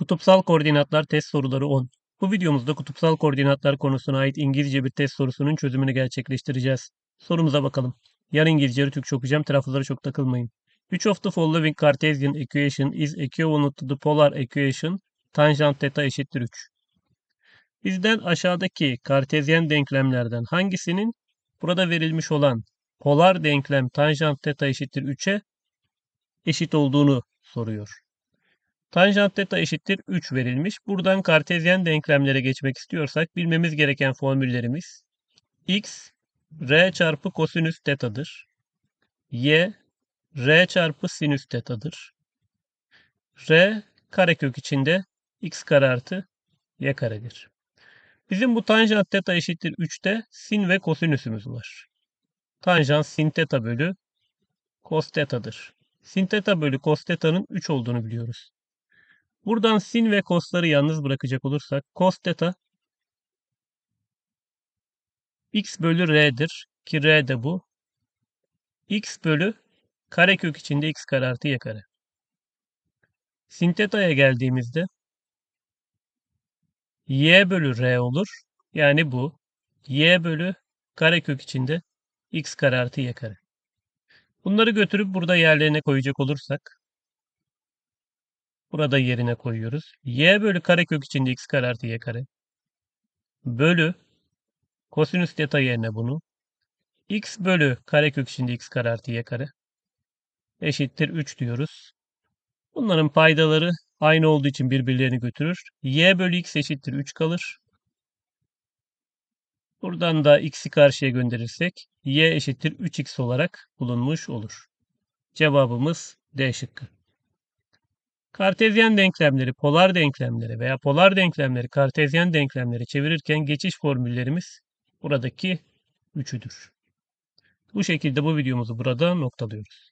Kutupsal koordinatlar test soruları 10. Bu videomuzda kutupsal koordinatlar konusuna ait İngilizce bir test sorusunun çözümünü gerçekleştireceğiz. Sorumuza bakalım. Yarın İngilizce Türkçe okuyacağım. Taraflara çok takılmayın. Which of the following Cartesian equation is equivalent to the polar equation tangent theta eşittir 3? Bizden aşağıdaki kartezyen denklemlerden hangisinin burada verilmiş olan polar denklem tanjant theta eşittir 3'e eşit olduğunu soruyor. Tanjant theta eşittir 3 verilmiş. Buradan kartezyen denklemlere geçmek istiyorsak bilmemiz gereken formüllerimiz x r çarpı kosinüs tetadır. y r çarpı sinüs tetadır. r karekök içinde x kare artı y karedir. Bizim bu tanjant theta eşittir 3'te sin ve kosinüsümüz var. Tanjant sin theta bölü cos theta'dır. Sin theta bölü cos theta'nın 3 olduğunu biliyoruz. Buradan sin ve cos'ları yalnız bırakacak olursak cos theta x bölü r'dir ki r de bu. x bölü karekök içinde x kare artı y kare. Sin theta'ya geldiğimizde y bölü r olur. Yani bu. y bölü karekök içinde x kare artı y kare. Bunları götürüp burada yerlerine koyacak olursak burada yerine koyuyoruz. y bölü karekök içinde x kare artı y kare bölü kosinüs theta yerine bunu x bölü karekök içinde x kare artı y kare eşittir 3 diyoruz. Bunların paydaları aynı olduğu için birbirlerini götürür. y bölü x eşittir 3 kalır. Buradan da x'i karşıya gönderirsek y eşittir 3x olarak bulunmuş olur. Cevabımız D şıkkı. Kartezyen denklemleri polar denklemlere veya polar denklemleri kartezyen denklemlere çevirirken geçiş formüllerimiz buradaki üçüdür. Bu şekilde bu videomuzu burada noktalıyoruz.